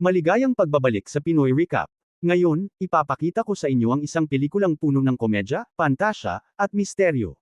Maligayang pagbabalik sa Pinoy Recap. Ngayon, ipapakita ko sa inyo ang isang pelikulang puno ng komedya, pantasya, at misteryo.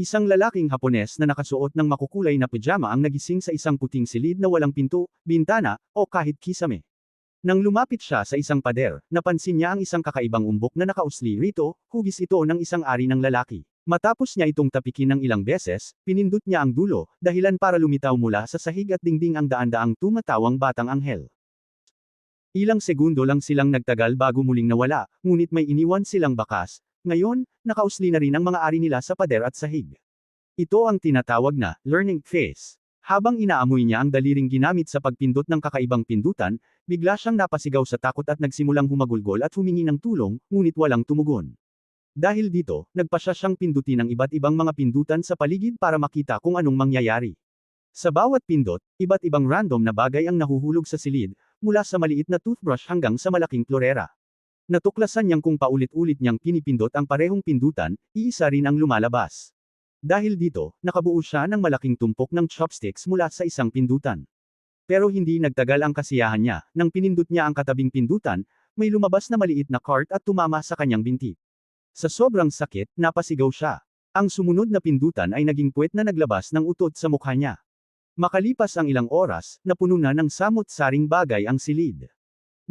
Isang lalaking Hapones na nakasuot ng makukulay na pajama ang nagising sa isang puting silid na walang pinto, bintana, o kahit kisame. Nang lumapit siya sa isang pader, napansin niya ang isang kakaibang umbok na nakausli rito, hugis ito ng isang ari ng lalaki. Matapos niya itong tapikin ng ilang beses, pinindot niya ang dulo, dahilan para lumitaw mula sa sahig at dingding ang daan-daang tumatawang batang anghel. Ilang segundo lang silang nagtagal bago muling nawala, ngunit may iniwan silang bakas. Ngayon, nakausli na rin ang mga ari nila sa pader at sahig. Ito ang tinatawag na learning phase. Habang inaamoy niya ang daliring ginamit sa pagpindot ng kakaibang pindutan, bigla siyang napasigaw sa takot at nagsimulang humagulgol at humingi ng tulong, ngunit walang tumugon. Dahil dito, nagpasya siyang pindutin ang iba't ibang mga pindutan sa paligid para makita kung anong mangyayari. Sa bawat pindot, iba't ibang random na bagay ang nahuhulog sa silid, mula sa maliit na toothbrush hanggang sa malaking klorera. Natuklasan niyang kung paulit-ulit niyang pinipindot ang parehong pindutan, iisa rin ang lumalabas. Dahil dito, nakabuo siya ng malaking tumpok ng chopsticks mula sa isang pindutan. Pero hindi nagtagal ang kasiyahan niya, nang pinindot niya ang katabing pindutan, may lumabas na maliit na cart at tumama sa kanyang binti. Sa sobrang sakit, napasigaw siya. Ang sumunod na pindutan ay naging puwet na naglabas ng utot sa mukha niya. Makalipas ang ilang oras, napuno na ng samot-saring bagay ang silid.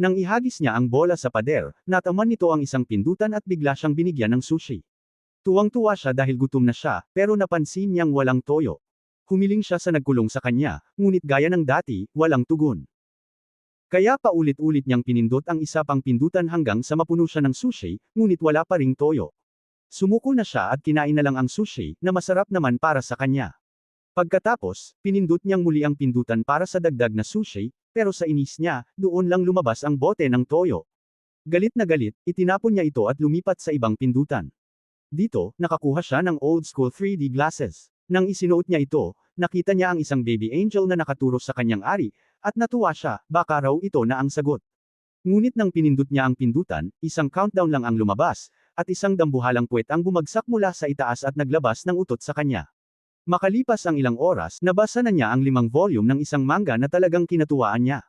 Nang ihagis niya ang bola sa pader, nataman nito ang isang pindutan at bigla siyang binigyan ng sushi. Tuwang-tuwa siya dahil gutom na siya, pero napansin niyang walang toyo. Humiling siya sa nagkulong sa kanya, ngunit gaya ng dati, walang tugon. Kaya paulit-ulit niyang pinindot ang isa pang pindutan hanggang sa mapuno siya ng sushi, ngunit wala pa ring toyo. Sumuko na siya at kinain na lang ang sushi, na masarap naman para sa kanya. Pagkatapos, pinindot niyang muli ang pindutan para sa dagdag na sushi, pero sa inis niya, doon lang lumabas ang bote ng toyo. Galit na galit, itinapon niya ito at lumipat sa ibang pindutan. Dito, nakakuha siya ng old school 3D glasses. Nang isinuot niya ito, nakita niya ang isang baby angel na nakaturo sa kanyang ari, at natuwa siya, baka raw ito na ang sagot. Ngunit nang pinindot niya ang pindutan, isang countdown lang ang lumabas, at isang dambuhalang puwet ang bumagsak mula sa itaas at naglabas ng utot sa kanya. Makalipas ang ilang oras, nabasa na niya ang limang volume ng isang manga na talagang kinatuwaan niya.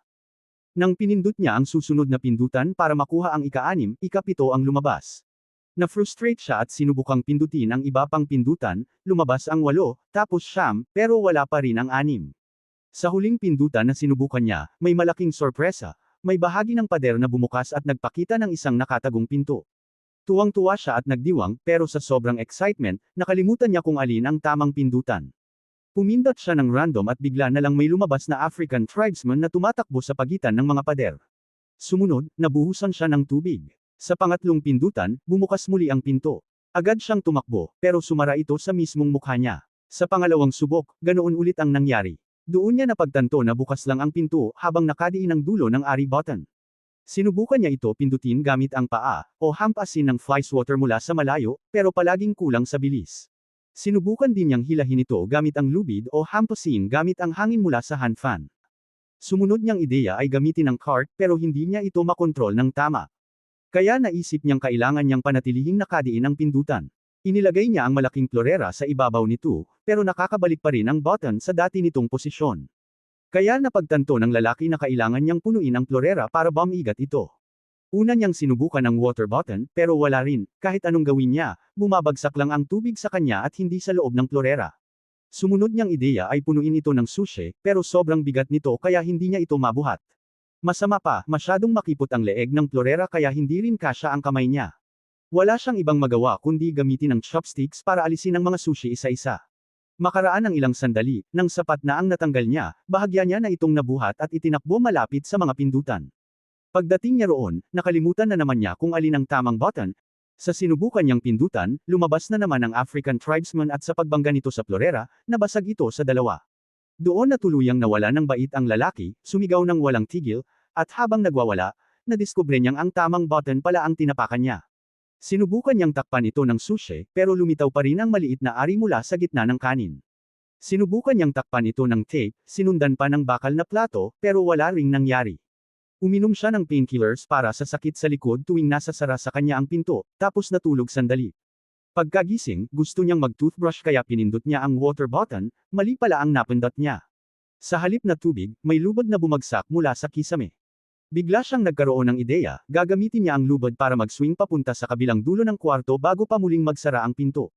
Nang pinindot niya ang susunod na pindutan para makuha ang ika-anim, ikapito ang lumabas. Na-frustrate siya at sinubukang pindutin ang iba pang pindutan, lumabas ang walo, tapos siyam, pero wala pa rin ang anim. Sa huling pindutan na sinubukan niya, may malaking sorpresa, may bahagi ng pader na bumukas at nagpakita ng isang nakatagong pinto. Tuwang-tuwa siya at nagdiwang, pero sa sobrang excitement, nakalimutan niya kung alin ang tamang pindutan. Pumindot siya ng random at bigla na lang may lumabas na African tribesman na tumatakbo sa pagitan ng mga pader. Sumunod, nabuhusan siya ng tubig. Sa pangatlong pindutan, bumukas muli ang pinto. Agad siyang tumakbo, pero sumara ito sa mismong mukha niya. Sa pangalawang subok, ganoon ulit ang nangyari. Doon niya napagtanto na bukas lang ang pinto habang nakadiin ang dulo ng ari button. Sinubukan niya ito pindutin gamit ang paa, o hampasin ng fly swatter mula sa malayo, pero palaging kulang sa bilis. Sinubukan din niyang hilahin ito gamit ang lubid o hampasin gamit ang hangin mula sa hand fan. Sumunod niyang ideya ay gamitin ang cart pero hindi niya ito makontrol ng tama. Kaya naisip niyang kailangan niyang panatilihing nakadiin ang pindutan. Inilagay niya ang malaking klorera sa ibabaw nito, pero nakakabalik pa rin ang button sa dati nitong posisyon. Kaya napagtanto ng lalaki na kailangan niyang punuin ang klorera para bumigat ito. Una niyang sinubukan ang water button, pero wala rin, kahit anong gawin niya, bumabagsak lang ang tubig sa kanya at hindi sa loob ng klorera. Sumunod niyang ideya ay punuin ito ng sushi, pero sobrang bigat nito kaya hindi niya ito mabuhat. Masama pa, masyadong makipot ang leeg ng klorera kaya hindi rin kasya ang kamay niya. Wala siyang ibang magawa kundi gamitin ang chopsticks para alisin ang mga sushi isa-isa. Makaraan ng ilang sandali, nang sapat na ang natanggal niya, bahagya niya na itong nabuhat at itinakbo malapit sa mga pindutan. Pagdating niya roon, nakalimutan na naman niya kung alin ang tamang button, sa sinubukan niyang pindutan, lumabas na naman ang African tribesman at sa pagbangga nito sa florera, nabasag ito sa dalawa. Doon na tuluyang nawala ng bait ang lalaki, sumigaw ng walang tigil, at habang nagwawala, nadiskubre niyang ang tamang button pala ang tinapakan niya. Sinubukan niyang takpan ito ng sushi, pero lumitaw pa rin ang maliit na ari mula sa gitna ng kanin. Sinubukan niyang takpan ito ng tape, sinundan pa ng bakal na plato, pero wala ring nangyari. Uminom siya ng painkillers para sa sakit sa likod tuwing nasa sara sa kanya ang pinto, tapos natulog sandali. Pagkagising, gusto niyang mag-toothbrush kaya pinindot niya ang water button, mali pala ang napindot niya. Sa halip na tubig, may lubog na bumagsak mula sa kisame. Bigla siyang nagkaroon ng ideya, gagamitin niya ang lubad para mag-swing papunta sa kabilang dulo ng kwarto bago pa muling magsara ang pinto.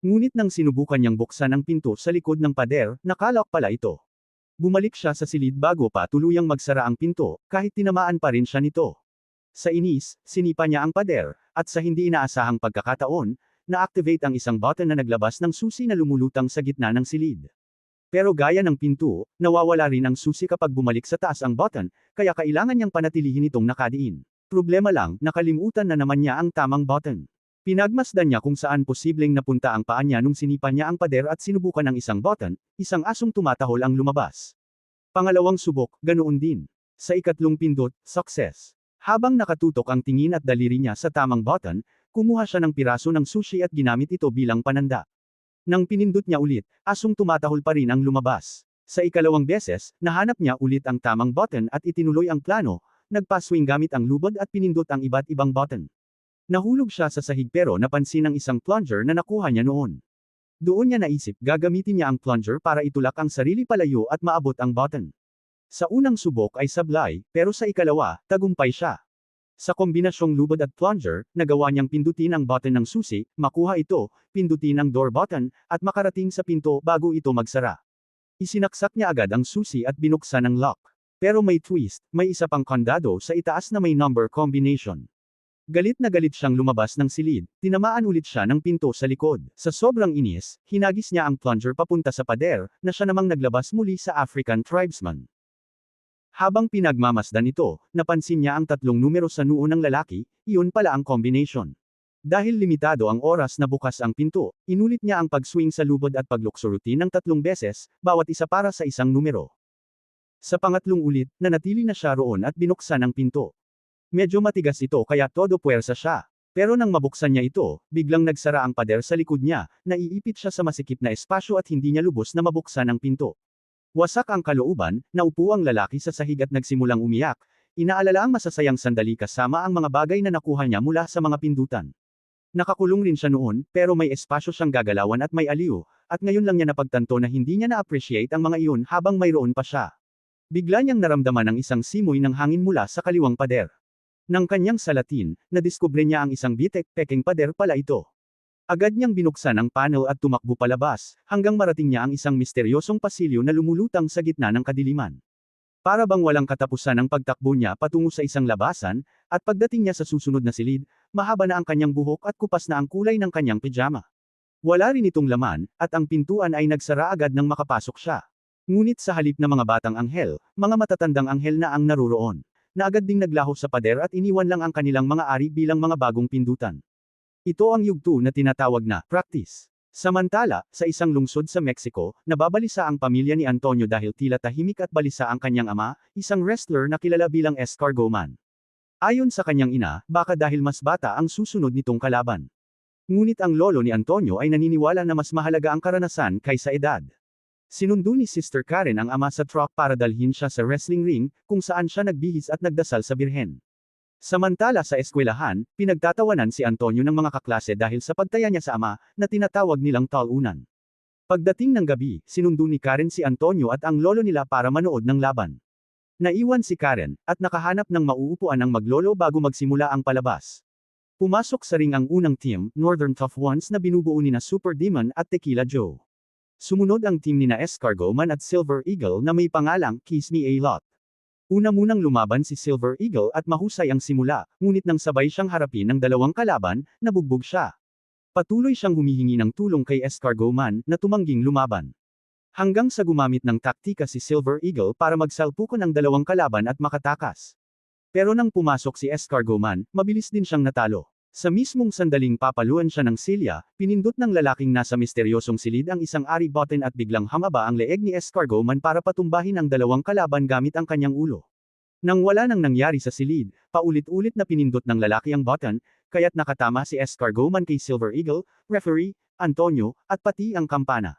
Ngunit nang sinubukan niyang buksan ang pinto sa likod ng pader, nakalak pala ito. Bumalik siya sa silid bago pa tuluyang magsara ang pinto, kahit tinamaan pa rin siya nito. Sa inis, sinipa niya ang pader, at sa hindi inaasahang pagkakataon, na-activate ang isang button na naglabas ng susi na lumulutang sa gitna ng silid. Pero gaya ng pinto, nawawala rin ang susi kapag bumalik sa taas ang button, kaya kailangan niyang panatilihin itong nakadiin. Problema lang, nakalimutan na naman niya ang tamang button. Pinagmasdan niya kung saan posibleng napunta ang paa niya nung sinipa niya ang pader at sinubukan ang isang button, isang asong tumatahol ang lumabas. Pangalawang subok, ganoon din. Sa ikatlong pindot, success. Habang nakatutok ang tingin at daliri niya sa tamang button, kumuha siya ng piraso ng sushi at ginamit ito bilang pananda. Nang pinindot niya ulit, asong tumatahol pa rin ang lumabas. Sa ikalawang beses, nahanap niya ulit ang tamang button at itinuloy ang plano, nagpaswing gamit ang lubad at pinindot ang iba't ibang button. Nahulog siya sa sahig pero napansin ang isang plunger na nakuha niya noon. Doon niya naisip gagamitin niya ang plunger para itulak ang sarili palayo at maabot ang button. Sa unang subok ay sablay, pero sa ikalawa, tagumpay siya. Sa kombinasyong lubad at plunger, nagawa niyang pindutin ang button ng susi, makuha ito, pindutin ang door button, at makarating sa pinto bago ito magsara. Isinaksak niya agad ang susi at binuksan ang lock. Pero may twist, may isa pang kandado sa itaas na may number combination. Galit na galit siyang lumabas ng silid, tinamaan ulit siya ng pinto sa likod. Sa sobrang inis, hinagis niya ang plunger papunta sa pader, na siya namang naglabas muli sa African tribesman. Habang pinagmamasdan ito, napansin niya ang tatlong numero sa noo ng lalaki, iyon pala ang combination. Dahil limitado ang oras na bukas ang pinto, inulit niya ang pag-swing sa lubod at paglukso routine ng tatlong beses, bawat isa para sa isang numero. Sa pangatlong ulit, nanatili na siya roon at binuksan ang pinto. Medyo matigas ito kaya todo puwersa siya. Pero nang mabuksan niya ito, biglang nagsara ang pader sa likod niya, naiipit siya sa masikip na espasyo at hindi niya lubos na mabuksan ang pinto. Wasak ang kalooban, naupo ang lalaki sa sahig at nagsimulang umiyak, inaalala ang masasayang sandali kasama ang mga bagay na nakuha niya mula sa mga pindutan. Nakakulong rin siya noon, pero may espasyo siyang gagalawan at may aliw, at ngayon lang niya napagtanto na hindi niya na-appreciate ang mga iyon habang mayroon pa siya. Bigla niyang naramdaman ang isang simoy ng hangin mula sa kaliwang pader. Nang kanyang salatin, nadiskubre niya ang isang bitek peking pader pala ito. Agad niyang binuksan ang panel at tumakbo palabas, hanggang marating niya ang isang misteryosong pasilyo na lumulutang sa gitna ng kadiliman. Para bang walang katapusan ang pagtakbo niya patungo sa isang labasan, at pagdating niya sa susunod na silid, mahaba na ang kanyang buhok at kupas na ang kulay ng kanyang pijama. Wala rin itong laman, at ang pintuan ay nagsara agad nang makapasok siya. Ngunit sa halip na mga batang anghel, mga matatandang anghel na ang naruroon, na agad ding naglaho sa pader at iniwan lang ang kanilang mga ari bilang mga bagong pindutan. Ito ang yugto na tinatawag na practice. Samantala, sa isang lungsod sa Mexico, nababalisa ang pamilya ni Antonio dahil tila tahimik at balisa ang kanyang ama, isang wrestler na kilala bilang escargot man. Ayon sa kanyang ina, baka dahil mas bata ang susunod nitong kalaban. Ngunit ang lolo ni Antonio ay naniniwala na mas mahalaga ang karanasan kaysa edad. Sinundo ni Sister Karen ang ama sa truck para dalhin siya sa wrestling ring, kung saan siya nagbihis at nagdasal sa birhen. Samantala sa eskwelahan, pinagtatawanan si Antonio ng mga kaklase dahil sa pagtaya niya sa ama, na tinatawag nilang talunan. Pagdating ng gabi, sinundo ni Karen si Antonio at ang lolo nila para manood ng laban. Naiwan si Karen, at nakahanap ng mauupuan ng maglolo bago magsimula ang palabas. Pumasok sa ring ang unang team, Northern Tough Ones na binubuo ni na Super Demon at Tequila Joe. Sumunod ang team ni na Escargot Man at Silver Eagle na may pangalang Kiss Me A Lot. Una munang lumaban si Silver Eagle at mahusay ang simula, ngunit nang sabay siyang harapin ng dalawang kalaban, nabugbog siya. Patuloy siyang humihingi ng tulong kay Escargot Man na tumangging lumaban. Hanggang sa gumamit ng taktika si Silver Eagle para magsalpukan ang dalawang kalaban at makatakas. Pero nang pumasok si Escargot Man, mabilis din siyang natalo. Sa mismong sandaling papaluan siya ng silya, pinindot ng lalaking nasa misteryosong silid ang isang ari button at biglang hamaba ang leeg ni Escargot man para patumbahin ang dalawang kalaban gamit ang kanyang ulo. Nang wala nang nangyari sa silid, paulit-ulit na pinindot ng lalaki ang button, kaya't nakatama si Escargot man kay Silver Eagle, referee, Antonio, at pati ang kampana.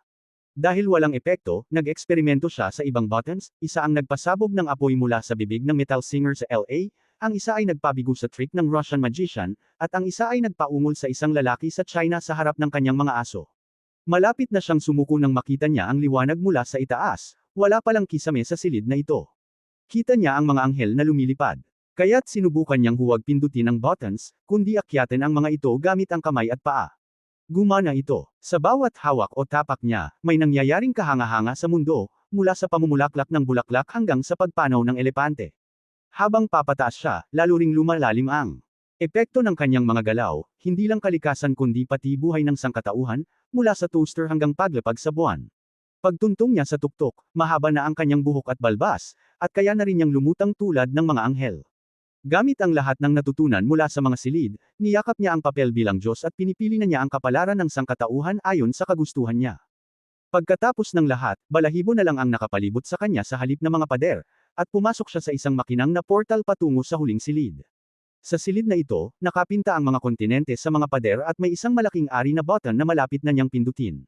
Dahil walang epekto, nag-eksperimento siya sa ibang buttons, isa ang nagpasabog ng apoy mula sa bibig ng metal singer sa LA, ang isa ay nagpabigo sa trick ng Russian magician, at ang isa ay nagpaungol sa isang lalaki sa China sa harap ng kanyang mga aso. Malapit na siyang sumuko nang makita niya ang liwanag mula sa itaas, wala palang kisame sa silid na ito. Kita niya ang mga anghel na lumilipad. Kaya't sinubukan niyang huwag pindutin ang buttons, kundi akyatin ang mga ito gamit ang kamay at paa. Gumana ito. Sa bawat hawak o tapak niya, may nangyayaring kahanga-hanga sa mundo, mula sa pamumulaklak ng bulaklak hanggang sa pagpanaw ng elepante. Habang papataas siya, lalo ring lumalalim ang epekto ng kanyang mga galaw, hindi lang kalikasan kundi pati buhay ng sangkatauhan, mula sa toaster hanggang paglapag sa buwan. Pagtuntong niya sa tuktok, mahaba na ang kanyang buhok at balbas, at kaya na rin niyang lumutang tulad ng mga anghel. Gamit ang lahat ng natutunan mula sa mga silid, niyakap niya ang papel bilang Diyos at pinipili na niya ang kapalaran ng sangkatauhan ayon sa kagustuhan niya. Pagkatapos ng lahat, balahibo na lang ang nakapalibot sa kanya sa halip na mga pader, at pumasok siya sa isang makinang na portal patungo sa huling silid. Sa silid na ito, nakapinta ang mga kontinente sa mga pader at may isang malaking ari na button na malapit na niyang pindutin.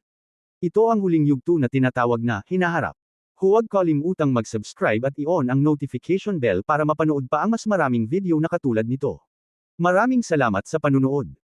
Ito ang huling yugto na tinatawag na hinaharap. Huwag kalimutang mag-subscribe at i-on ang notification bell para mapanood pa ang mas maraming video na katulad nito. Maraming salamat sa panunood.